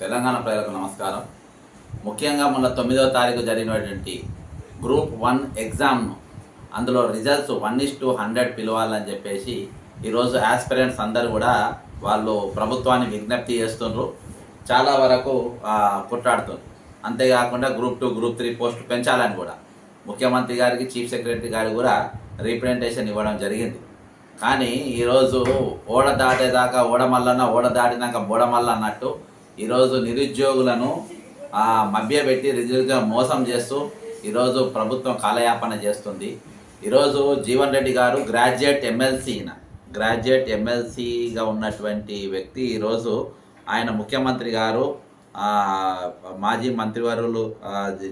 తెలంగాణ ప్రజలకు నమస్కారం. ముఖ్యంగా మొన్న తొమ్మిదవ తారీఖు జరిగినటువంటి గ్రూప్ వన్ ఎగ్జామ్ను అందులో results one is to hundred పిలవాలని చెప్పేసి ఈరోజు ఆస్పిరెంట్స్ అందరూ కూడా వాళ్ళు ప్రభుత్వాన్ని విజ్ఞప్తి చేస్తుండ్రు. చాలా వరకు ఆ, అంతేకాకుండా group two group three post పెంచాలని కూడా. ముఖ్యమంత్రి గారికి చీఫ్ సెక్రటరీ గారికి కూడా రీప్రజెంటేషన్ ఇవ్వడం జరిగింది. కానీ ఈరోజు ఓడ దాటేదాకా ఓడమల్లన్న ఓడ దాటినాక బోడమల్ల అన్నట్టు ఈరోజు నిరుద్యోగులను మభ్యపెట్టి నిరుద్యోగ మోసం చేస్తూ ఈరోజు ప్రభుత్వం కాలయాపన చేస్తుంది. ఈరోజు జీవన్ రెడ్డి గారు గ్రాడ్యుయేట్ ఎమ్మెల్సీ గ్రాడ్యుయేట్ ఎమ్మెల్సీగా ఉన్నటువంటి వ్యక్తి ఈరోజు ఆయన ముఖ్యమంత్రి గారు మాజీ మంత్రివర్యులు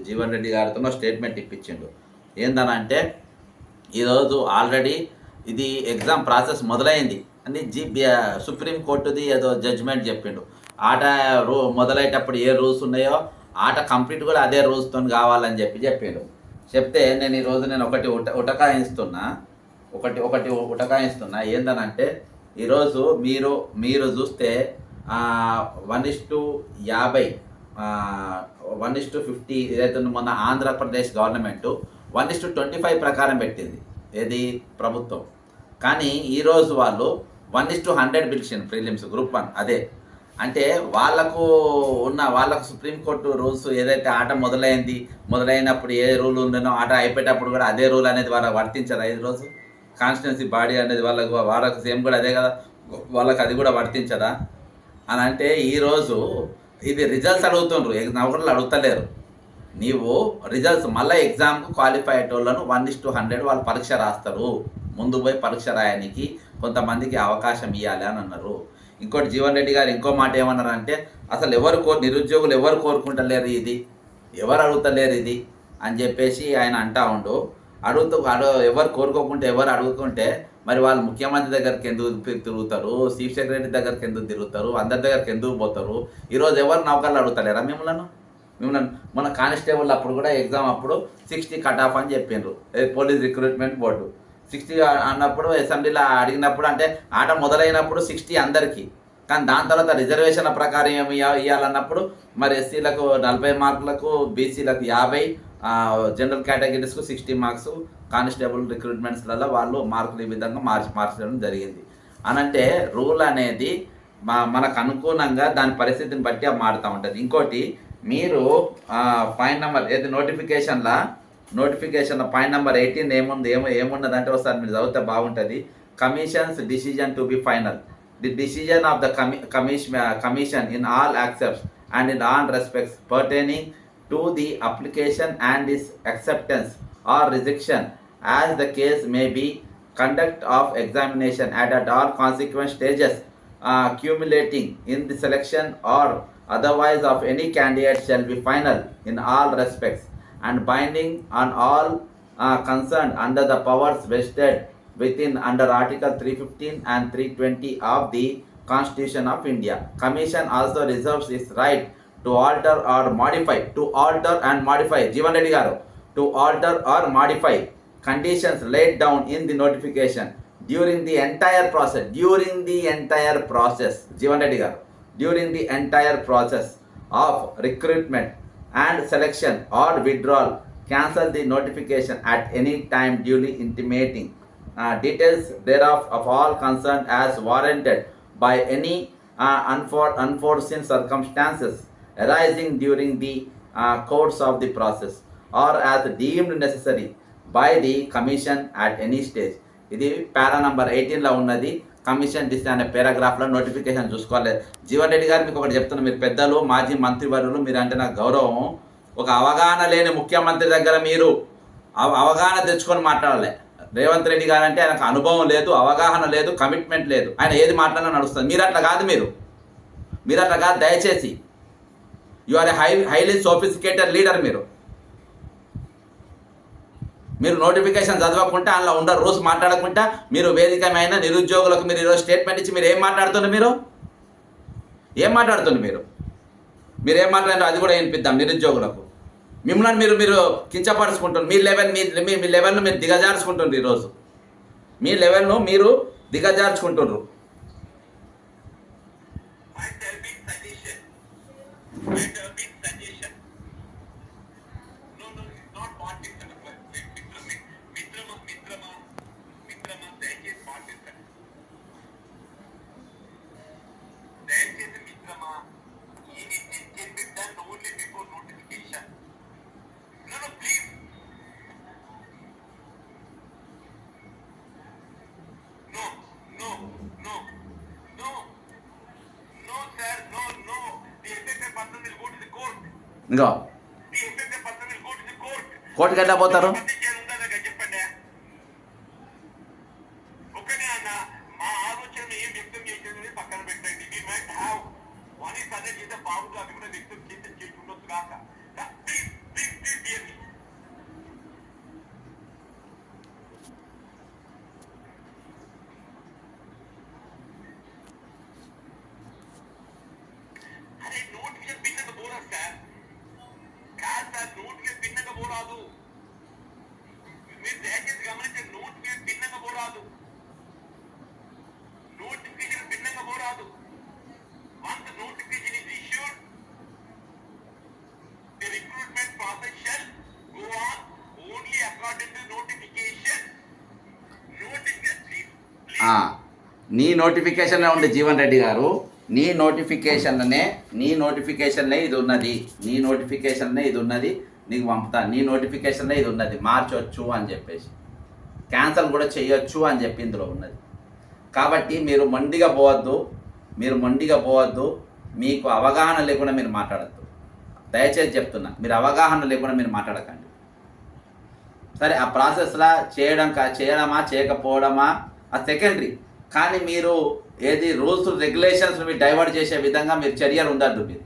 జీవన్ రెడ్డి గారితో స్టేట్మెంట్ ఇప్పించిండు. ఏందనంటే ఈరోజు ఆల్రెడీ ఇది ఎగ్జామ్ ప్రాసెస్ మొదలైంది. అని జీ సుప్రీం కోర్టుది ఏదో జడ్జిమెంట్ చెప్పిండు. ఆట రూ మొదలయ్యేటప్పుడు ఏ రూల్స్ ఉన్నాయో ఆట కంప్లీట్ కూడా అదే రూల్స్తో కావాలని చెప్పి చెప్పాడు. చెప్తే నేను ఈరోజు నేను ఒకటి ఉట ఉటకాయిస్తున్నా. ఒకటి ఒకటి ఉటకాయిస్తున్నా. ఏందనంటే ఈరోజు మీరు మీరు చూస్తే వన్ ఇస్ టు యాభై వన్ ఇస్ టు ఫిఫ్టీ ఏదైతే మొన్న Andhra Pradesh government one is to twenty five ప్రకారం పెట్టింది. ఏది? ప్రభుత్వం. కానీ ఈరోజు వాళ్ళు వన్ ఇస్ టు హండ్రెడ్ పిలిచింది ప్రిలిమ్స్ గ్రూప్ వన్ అదే. అంటే వాళ్ళకు ఉన్న వాళ్ళకు సుప్రీంకోర్టు రూల్స్ ఏదైతే ఆట మొదలైంది మొదలైనప్పుడు ఏ రూల్ ఉందనో ఆట అయిపోయేటప్పుడు కూడా అదే రూల్ అనేది వాళ్ళకి వర్తించరా ఈ రోజు? కాన్స్టిట్యున్సీ బాడీ అనేది వాళ్ళకు వాళ్ళకు సేమ్ కూడా అదే కదా? వాళ్ళకి అది కూడా వర్తించదా? అని అంటే ఈరోజు ఇది రిజల్ట్స్ అడుగుతుండ్రు నౌకర్లు అడుగుతలేరు. నీవు రిజల్ట్స్ మళ్ళీ ఎగ్జామ్కు క్వాలిఫై అయ్యేటోళ్ళను వన్ ఇస్ టు హండ్రెడ్ వాళ్ళు పరీక్ష రాస్తారు. ముందు పోయి పరీక్ష రాయడానికి కొంతమందికి అవకాశం ఇవ్వాలి అని అన్నారు. ఇంకోటి జీవన్ రెడ్డి గారు ఇంకో మాట ఏమన్నారు అంటే అసలు ఎవరు కో నిరుద్యోగులు ఎవరు కోరుకుంటలేరు ఇది? ఎవరు అడుగుతలేరు ఇది? అని చెప్పేసి ఆయన అంటా ఉండు. అడుగుతూ అడు ఎవరు కోరుకోకుంటే ఎవరు అడుగుతుంటే మరి వాళ్ళు ముఖ్యమంత్రి దగ్గరికి ఎందుకు తిరుగుతారు? చీఫ్ సెక్రటరీ దగ్గరికి ఎందుకు తిరుగుతారు? అందరి దగ్గరికి ఎందుకు పోతారు? ఈరోజు ఎవరు నౌకర్లు అడుగుతలేరా మిమ్మల్ని? మిమ్మల్ని మన కానిస్టేబుల్ అప్పుడు కూడా ఎగ్జామ్ అప్పుడు సిక్స్టీ కట్ ఆఫ్ అని చెప్పిండ్రు. Police recruitment board. సిక్స్టీ అన్నప్పుడు అసెంబ్లీలో అడిగినప్పుడు అంటే ఆట మొదలైనప్పుడు సిక్స్టీ అందరికీ. కానీ దాని తర్వాత రిజర్వేషన్ ప్రకారం ఏమి ఇవ్వాలన్నప్పుడు మరి ఎస్సీలకు నలభై మార్కులకు బీసీలకు యాభై జనరల్ కేటగిరీస్కు సిక్స్టీ మార్క్స్ కానిస్టేబుల్ రిక్రూట్మెంట్స్లలో వాళ్ళు మార్కులు ఈ విధంగా మార్చి మార్చడం జరిగింది. అనంటే రూల్ అనేది మా మనకు అనుకూలంగా దాని పరిస్థితిని బట్టి మారుతూ ఉంటుంది. ఇంకోటి మీరు పాయింట్ నెంబర్ ఏది నోటిఫికేషన్లా నోటిఫికేషన్లో పాయింట్ నెంబర్ ఎయిటీన్ ఏముంది ఏమో ఏమున్నది అంటే ఒకసారి మీరు చదివితే బాగుంటుంది. Commission's decision to be final. the decision of the uh, commission, in all aspects and in all respects pertaining to the application and its acceptance or rejection as the case may be conduct of examination at, all consequent stages uh, accumulating in the selection or otherwise of any candidate shall be final in all respects and binding on all uh, concerned under the powers vested within under article 315 and 320 of the constitution of india. Commission also reserves its right to alter or modify to alter and modify reddy garu to alter or modify conditions laid down in the notification during the entire process during the entire process reddy garu during the entire process of recruitment and selection or withdrawal. Cancel the notification at any time duly intimating details thereof of all concern as warranted by any unfor unfortunate circumstances arising during the course of the process or as deemed necessary by the commission at any stage ఇది పారా number ఎయిటీన్లో ఉన్నది. Commission డిస్ అనే పారాగ్రాఫ్లో notification చూసుకోవాలి. జీవన్ రెడ్డి గారు మీకు ఒకటి చెప్తున్నాను మీరు పెద్దలు మాజీ మంత్రివర్యులు మీరు అంటే నాకు గౌరవం. ఒక అవగాహన లేని ముఖ్యమంత్రి దగ్గర మీరు అవగాహన తెచ్చుకొని మాట్లాడలే. రేవంత్ రెడ్డి గారు అంటే ఆయనకు అనుభవం లేదు అవగాహన లేదు కమిట్మెంట్ లేదు. ఆయన ఏది మాట్లాడినా నడుస్తుంది. మీరు అట్లా కాదు మీరు. మీరు అట్లా కాదు దయచేసి. You are a high highly sophisticated leader మీరు. మీరు నోటిఫికేషన్ చదవకుండా అందులో ఉన్న రూల్స్ మాట్లాడకుండా మీరు వేదికమైన నిరుద్యోగులకు మీరు ఈరోజు స్టేట్మెంట్ ఇచ్చి మీరు ఏం మాట్లాడుతున్నారు మీరు? ఏం మాట్లాడుతున్నారు మీరు? మీరు ఏం మాట్లాడారో అది కూడా వినిపిద్దాం నిరుద్యోగులకు. మిమ్మల్ని మీరు మీరు కించపరుచుకుంటున్నారు. మీ లెవెల్ మీ మీ- లెవెల్ను మీరు దిగజార్చుకుంటున్నారు ఈరోజు. మీ లెవెల్ను మీరు దిగజార్చుకుంటున్నారు. ఇంకో. కోర్టుకి ఎట్లా పోతారు పట్టించేది ఉందా లేదా చెప్పండి ఒకటే అన్న మా ఆలోచన ఏం వ్యక్తం చేసేది పక్కన పెట్టండి we might have one is అదే చేస్తే బాగుంది అది కూడా వ్యక్తం చేస్తే చేసి ఉండొచ్చు కాక ప్లీజ్ ప్లీజ్ ప్లీజ్ బియర్ అరే నోటికి భిన్నంగా పోరాదు సార్ కాదు సార్ నోటికి భిన్నంగా పోరాదు మీరు దయచేసి గమనించండి నోటిఫికేషన్ భిన్నంగా పోరాదు నోటిఫికేషన్ భిన్నంగా పోరాదు once notification is issued the recruitment process shall go on only according to notification notification ఆ, నీ నోటిఫికేషన్లో ఉండే జీవన్ రెడ్డి గారు నీ నోటిఫికేషన్లనే నీ నోటిఫికేషన్లే ఇది ఉన్నది నీ నోటిఫికేషన్లే ఇది ఉన్నది నీకు పంపుతా నీ నోటిఫికేషన్లే ఇది ఉన్నది మార్చొచ్చు అని చెప్పేసి. క్యాన్సల్ కూడా చేయొచ్చు అని చెప్పి ఇందులో ఉన్నది. కాబట్టి మీరు మొండిగా పోవద్దు మీరు మొండిగా పోవద్దు మీకు అవగాహన లేకుండా మీరు మాట్లాడద్దు. దయచేసి చెప్తున్నా మీరు అవగాహన లేకుండా మీరు మాట్లాడకండి. సరే ఆ ప్రాసెస్లా చేయడం కా- చేయడమా చేయకపోవడమా ఆ సెకండరీ కానీ మీరు ఏది రూల్స్ రెగ్యులేషన్స్ మీరు డైవర్ట్ చేసే విధంగా మీరు చర్యలు ఉండద్దు మీరు.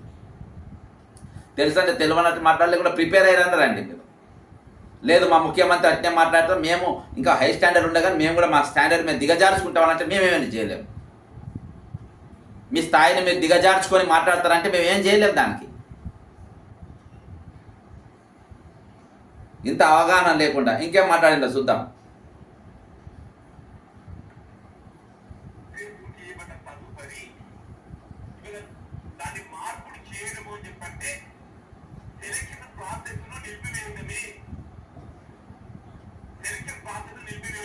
తెలుసంటే తెలియనట్టు మాట్లాడలే కూడా ప్రిపేర్ అయ్యారన్నారండి మీరు. లేదు మా ముఖ్యమంత్రి అట్నే మాట్లాడతాం మేము ఇంకా హై స్టాండర్డ్ ఉండగానే మేము కూడా మా స్టాండర్డ్ మేము దిగజార్చుకుంటామంటే మేమేమైనా చేయలేము మీ స్థాయిని మీరు దిగజార్చుకొని మాట్లాడతారంటే మేము ఏం చేయలేము దానికి. ఇంత అవగాహన లేకుండా ఇంకేం మాట్లాడిందో చూద్దాం చేయబడ్డ తదుపరి ఇవాళ దాన్ని మార్పులు చేయడము అని చెప్పంటే సెలక్షన్ ప్రాసెస్ను నిలిపివేయడమే సెలక్షన్ ప్రాసెస్ నిలిపివేయడమే ఎట్-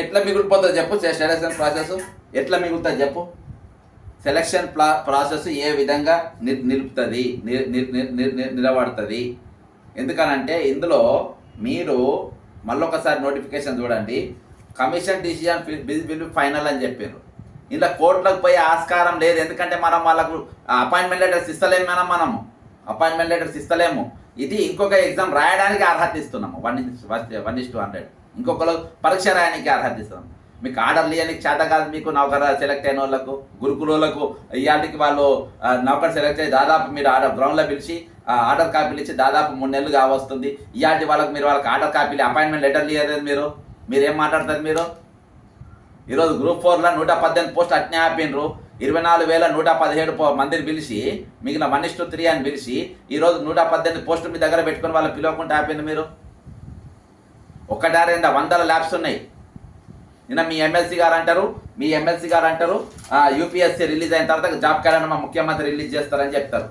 ఎట్లా మిగిలిపోతుంది చెప్పు సెలక్షన్ ప్రాసెస్ ఎట్లా మిగులుతుంది చెప్పు. సెలక్షన్ ప్లా ప్రాసెస్ ఏ విధంగా ని నిలుపుతుంది నిలబడుతుంది. ఎందుకనంటే ఇందులో మీరు మళ్ళొకసారి నోటిఫికేషన్ చూడండి. కమిషన్ డిసిజన్ విల్ ఫైనల్ అని చెప్పారు. ఇలా కోర్టులకు పోయే ఆస్కారం లేదు. ఎందుకంటే మనం వాళ్ళకు అపాయింట్మెంట్ లెటర్స్ ఇస్తలేము మనం మనము. అపాయింట్మెంట్ లెటర్స్ ఇస్తలేము. ఇది ఇంకొక ఎగ్జామ్ రాయడానికి అర్హత ఇస్తున్నాము. One one is to hundred ఇంకొకరు పరీక్ష రాయడానికి అర్హత ఇస్తున్నాము మీకు ఆర్డర్ లేనికి చేత కాదు మీకు నౌకర్ సెలెక్ట్ అయిన వాళ్ళకు గురుకులోళ్ళకు ఇవాటికి వాళ్ళు నౌకర్ సెలెక్ట్ అయ్యి దాదాపు మీరు ఆర్డర్ గ్రౌండ్లో పిలిచి ఆర్డర్ కాపీలు ఇచ్చి దాదాపు మూడు నెలలు కావస్తుంది ఇవాటి వాళ్ళకి మీరు వాళ్ళకి ఆర్డర్ కాపీలు అపాయింట్మెంట్ లెటర్ ఇవ్వలేదు మీరు. మీరు ఏం మాట్లాడతారు మీరు? ఈరోజు గ్రూప్ ఫోర్లో నూట పద్దెనిమిది పోస్ట్ అట్నే ఆపిండ్రు ఇరవై నాలుగు వేల నూట పదిహేడు మందిని పిలిచి మిగిలిన వన్ ఇస్ త్రీ అని పిలిచి ఈరోజు నూట పద్దెనిమిది పోస్టులు మీ దగ్గర పెట్టుకొని వాళ్ళు పిలవకుండా ఆపిండు మీరు. ఒకటా రెండా వందల ల్యాబ్స్ ఉన్నాయి. నిన్న మీ ఎమ్మెల్సీ గారు అంటారు మీ ఎమ్మెల్సీ గారు అంటారు యూపీఎస్సీ రిలీజ్ అయిన తర్వాత జాబ్ క్యాలెండర్ మా ముఖ్యమంత్రి రిలీజ్ చేస్తారని చెప్తారు.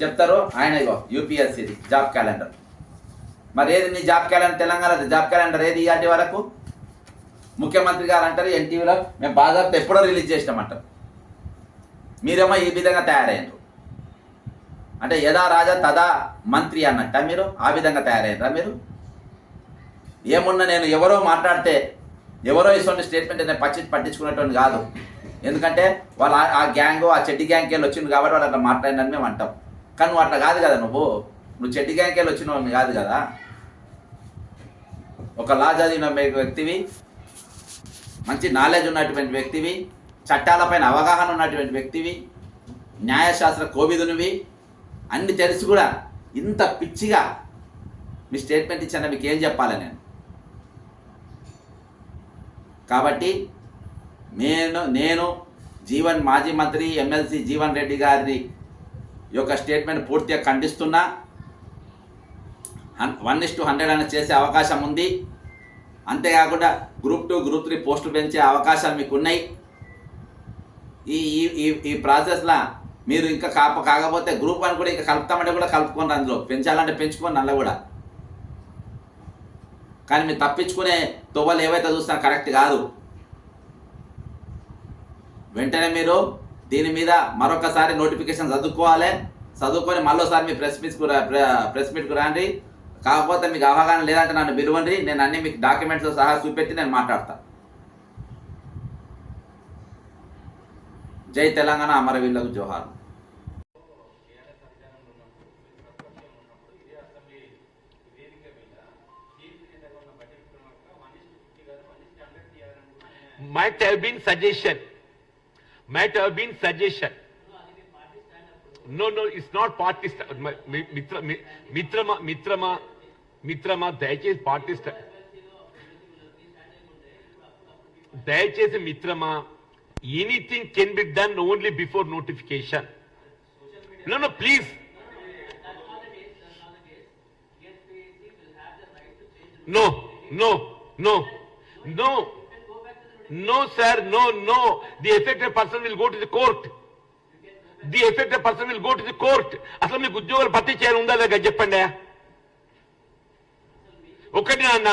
చెప్తారు ఆయన ఇగో యూపీఎస్సీది జాబ్ క్యాలెండర్. మరి ఏది నీ job calendar Telangana job calendar ఏది ఇలాంటి వరకు? ముఖ్యమంత్రి గారు అంటారు ఎన్టీవీలో మేము బాధాపు ఎప్పుడో రిలీజ్ చేసినామంటారు మీరేమో ఈ విధంగా తయారయ్యారు అంటే యథా రాజా తదా మంత్రి అన్నట్ట మీరు? ఆ విధంగా తయారయ్యారా మీరు? ఏమున్నా నేను ఎవరో మాట్లాడితే ఎవరో ఇటువంటి స్టేట్మెంట్ నేను పచ్చి పట్టించుకునేటువంటి కాదు. ఎందుకంటే వాళ్ళ ఆ- గ్యాంగ్ ఆ చెడ్డి గ్యాంగ్కి వెళ్ళి వచ్చింది కాబట్టి వాళ్ళు అట్లా మాట్లాడినని మేము అంటాం. కానీ నువ్వు అట్లా కాదు కదా నువ్వు. నువ్వు చెడ్డి గ్యాంగ్కి వెళ్ళి వచ్చిన వాళ్ళని కాదు కదా. ఒక లా చదివిన వ్యక్తివి మంచి నాలెడ్జ్ ఉన్నటువంటి వ్యక్తివి చట్టాలపైన అవగాహన ఉన్నటువంటి వ్యక్తివి న్యాయశాస్త్ర కోవిదునివి అన్ని తెలిసి కూడా ఇంత పిచ్చిగా మీ స్టేట్మెంట్ ఇచ్చాను మీకు ఏం చెప్పాలి నేను? కాబట్టి నేను నేను జీవన్ మాజీ మంత్రి ఎమ్మెల్సీ జీవన్ రెడ్డి గారి యొక్క స్టేట్మెంట్ పూర్తిగా ఖండిస్తున్నా. వన్ ఇస్ టు హండ్రెడ్ అని చేసే అవకాశం ఉంది. అంతేకాకుండా గ్రూప్ టూ గ్రూప్ త్రీ పోస్టులు పెంచే అవకాశాలు మీకు ఉన్నాయి ఈ ఈ ఈ ఈ ప్రాసెస్లో మీరు ఇంకా కాప కాకపోతే గ్రూప్ వన్ కూడా ఇంకా కలుపుతామంటే కూడా కలుపుకోండి అందులో. పెంచాలంటే పెంచుకోండి అందులో కూడా. కానీ మీరు తప్పించుకునే తువ్వలు ఏవైతే చూస్తున్నా కరెక్ట్ కాదు. వెంటనే మీరు దీని మీద మరొకసారి నోటిఫికేషన్ చదువుకోవాలి. చదువుకొని మళ్ళీసారి మీ ప్రెస్ మీట్కు ప్రెస్ మీట్కు రండి. కాకపోతే మీకు అవగాహన లేదంటే నన్ను పిలువండి. నేను అన్ని మీకు డాక్యుమెంట్స్ సహా చూపెట్టి నేను మాట్లాడతా. జై తెలంగాణ అమరవీరులకు జోహార్. might have been suggestion. Might have been suggestion. No, no, it's not party. sta- మ- మి- మిత్ర మి- మిత్రమా మిత్రమా మిత్రమా దయచేసి పార్టీ స్టా- దయచేసి మిత్రమా anything can be done only before notification no no please No, no, no, no. No, sir, no, no. The affected person will go to the court. The affected person will go to the court. అసలు మీకు ఉద్యోగాలు భర్తీ చేయాలి ఉందా లేదా చెప్పండి ఒకటి నాన్న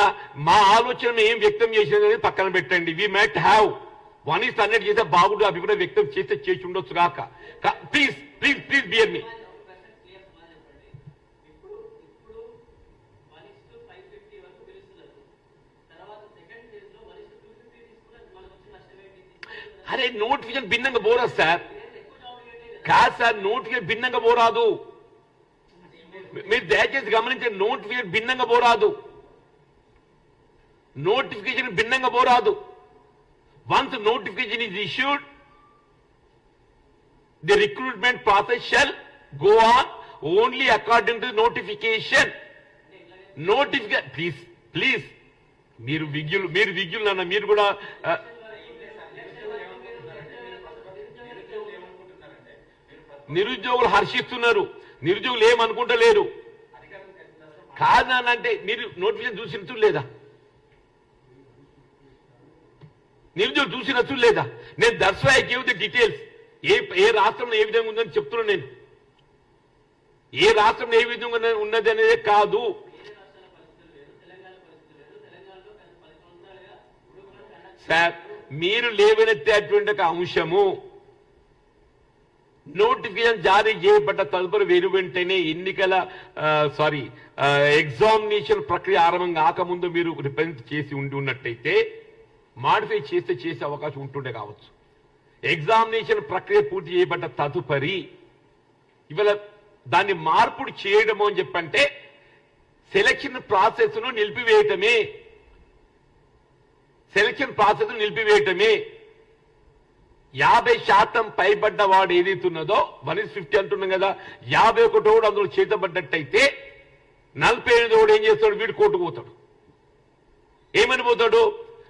మా ఆలోచన ఏం వ్యక్తం చేసినది పక్కన పెట్టండి we might have one is hundred చేస్తే బాగుడు అభిప్రాయం వ్యక్తం చేస్తే చేసి ఉండొచ్చు కాక please please please bear me ఇప్పుడు ఇప్పుడు one is to five fifty వరకు పిలుస్తున్నారు తర్వాత సెకండ్ ఫేజ్లో one is to two fifty తీసుకున్నారు మనకు వచ్చిన నష్టం ఏంటి అరే నోటిఫికేషన్ భిన్నంగా పోరాదు సార్ ఎక్కువ జాబ్ ఇవ్వట్లేదు కాదు సార్ నోటిఫికేషన్ భిన్నంగా పోరాదు మీరు దయచేసి గమనించండి నోటిఫికేషన్ భిన్నంగా పోరాదు నోటిఫికేషన్ భిన్నంగా పోరాదు once notification is issued the recruitment process shall go on only according to notification notification please please మీరు విజ్ఞులు మీరు విజ్ఞులు అన్న మీరు కూడా నిరుద్యోగులు హర్షిస్తున్నారు. నిరుద్యోగులు ఏమనుకుంటలేరు. కాదనంటే మీరు నోటిఫికేషన్ చూసినట్టు లేదా? నిరుద్యోగులు చూసినట్టు లేదా? నేను that's I give the details. ఏ ఏ రాష్ట్రంలో ఏ విధంగా ఉందని చెప్తున్నాను నేను. ఏ రాష్ట్రంలో ఏ విధంగా ఉన్నది అనేది కాదు. సార్ మీరు లేవనెత్తేటువంటి ఒక అంశము నోటిఫికేషన్ జారీ చేయబడ్డ తదుపరి వేరు వెంటనే ఎన్నికల సారీ ఎగ్జామినేషన్ ప్రక్రియ ఆరంభం కాకముందు మీరు రిప్రజెంట్ చేసి ఉండి ఉన్నట్టయితే మాడిఫై చేస్తే చేసే అవకాశం ఉంటుండే కావచ్చు. ఎగ్జామినేషన్ ప్రక్రియ పూర్తి చేయబడ్డ తదుపరి ఇవాళ దాన్ని మార్పుడు చేయడము అని చెప్పంటే సెలక్షన్ ప్రాసెస్ను నిలిపివేయటమే. Selection process నిలిపివేయటమే. యాభై శాతం పైబడ్డ వాడు ఏదైతున్నదో వన్ ఇస్ ఫిఫ్టీ అంటున్నాం కదా యాభై ఒకటో వాడు అందులో చేతబడ్డట్టయితే నలభై ఎనిమిది వాడు ఏం చేస్తాడు? వీడు కోర్టుకు పోతాడు. ఏమని పోతాడు?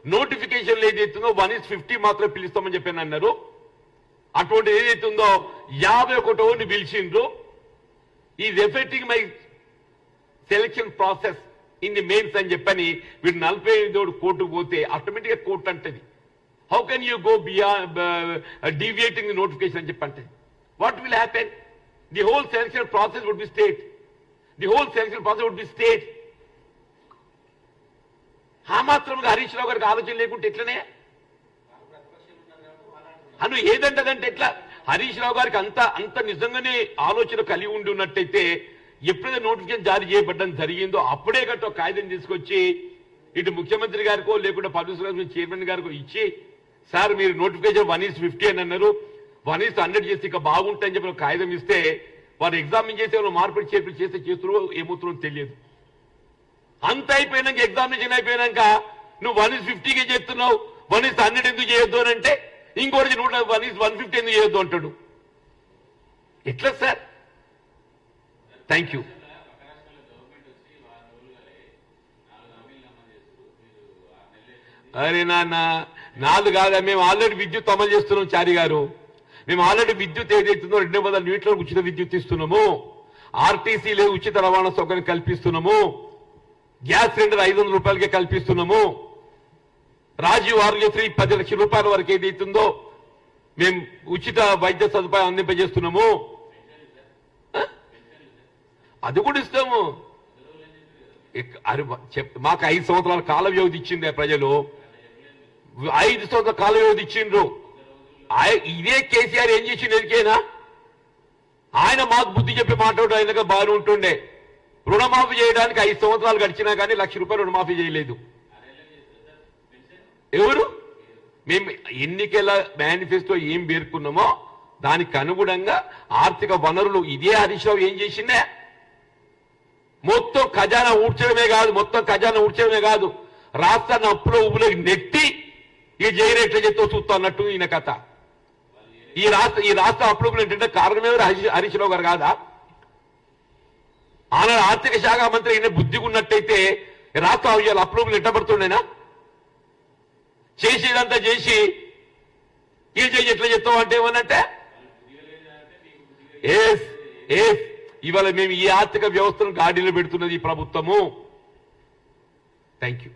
నోటిఫికేషన్ ఏదైతుందో వన్ ఇస్ ఫిఫ్టీ మాత్రం పిలుస్తామని చెప్పాను అన్నారు. అటువంటి ఏదైతుందో యాభై ఒకటో పిలిచిండ్రు. ఈ affecting my selection process in the mains అని చెప్పని వీడు నలభై ఐదు కోర్టుకు పోతే ఆటోమేటిక్ కోర్టు అంటది. How can you go beyond deviating the notification అని చెప్పంటే? What will happen the whole selection process would be stayed the whole selection process would be stayed ఆ మాత్రంగా హరీష్ రావు గారికి ఆలోచన లేకుంటే ఎట్లనే? అను ఏదంటదంటే ఎట్లా? హరీష్ రావు గారికి అంత అంత నిజంగానే ఆలోచన కలిగి ఉండి ఉన్నట్టయితే ఎప్పుడైతే నోటిఫికేషన్ జారీ చేయబడడం జరిగిందో అప్పుడే గట్ట ఒక కాగితం తీసుకొచ్చి ఇటు ముఖ్యమంత్రి గారికో లేకుంటే పబ్లిక్ చైర్మన్ గారికో ఇచ్చి సార్ మీరు నోటిఫికేషన్ వన్ ఈస్ ఫిఫ్టీ అని అన్నారు. వన్ ఈస్ హండ్రెడ్ చేస్తే ఇక బాగుంటాయని చెప్పి ఒక కాగితం ఇస్తే వారు ఎగ్జామిన్ చేసే వాళ్ళు మార్పిడి చేర్పులు చేస్తే చేస్తున్నారో ఏమవుతున్నారో తెలియదు. అంత అయిపోయినాక ఎగ్జామినేషన్ అయిపోయినాక నువ్వు వన్ ఇస్ ఫిఫ్టీకే చేస్తున్నావు. వన్ ఇస్ హండ్రెడ్ ఎందుకు చేయొద్దు అని అంటే ఇంకోటి నూట వన్ ఇస్ వన్ ఫిఫ్టీ ఎందుకు చేయొద్దు అంటాడు. ఎట్లా సార్? Thank you. అరే నాన్న నాలుగు కాదా మేము ఆల్రెడీ విద్యుత్ అమలు చేస్తున్నాం చారి గారు. మేము ఆల్రెడీ విద్యుత్ ఏదైతుందో రెండు వందల యూనిట్లకు ఉచిత విద్యుత్ ఇస్తున్నాము. ఆర్టీసీలో ఉచిత రవాణా సౌకర్యం కల్పిస్తున్నాము. గ్యాస్ సిలిండర్ ఐదు వందల రూపాయలకే కల్పిస్తున్నాము. రాజీవ్ ఆరోగ్యశ్రీ పది లక్షల రూపాయల వరకు ఏదైతుందో మేము ఉచిత వైద్య సదుపాయం అందింపజేస్తున్నాము. అది కూడా ఇస్తాము. అరే చెప్- మాకు ఐదు సంవత్సరాల కాల వ్యవధి ఇచ్చిందే ప్రజలు. ఐదు సంవత్సరాల కాల వ్యవధి ఇచ్చిండ్రు ఇదే కేసీఆర్ ఏం చేసిండు ఎరికేనా? ఆయన మాకు బుద్ధి చెప్పి మాట్లాడు ఆయన బాగానే ఉంటుండే. రుణమాఫీ చేయడానికి ఐదు సంవత్సరాలు గడిచినా కానీ లక్ష రూపాయలు రుణమాఫీ చేయలేదు. ఎవరు? మేము ఎన్నికల మేనిఫెస్టో ఏం పేర్కొన్నామో దానికి అనుగుణంగా ఆర్థిక వనరులు ఇదే హరీష్ రావు ఏం చేసిండే? మొత్తం ఖజానా ఊడ్చడమే కాదు మొత్తం ఖజానా ఊడ్చడమే కాదు. రాష్ట్రాన్ని అప్పులో ఉప్పులోకి నెట్టి ఈ జైలు ఎట్లా చెప్తావు చూస్తా అన్నట్టు ఈయన కథ. ఈ రాష్ట్ర ఈ రాష్ట్ర అప్రూవల్ ఏంటంటే కారణం హరీష్ రావు గారు కాదా? ఆనాడు ఆర్థిక శాఖ మంత్రి ఈయన బుద్ధిగా ఉన్నట్టయితే రాష్ట్ర ఇవాళ అప్రూవల్ ఎట్టబడుతుండేనా? చేసేదంతా చేసి ఈ చేసి ఎట్లా చెప్తావు అంటే ఏమనంటే? ఏస్ ఏస్ ఇవాళ మేము ఈ ఆర్థిక వ్యవస్థను గాడిలో పెడుతున్నది ఈ ప్రభుత్వము. Thank you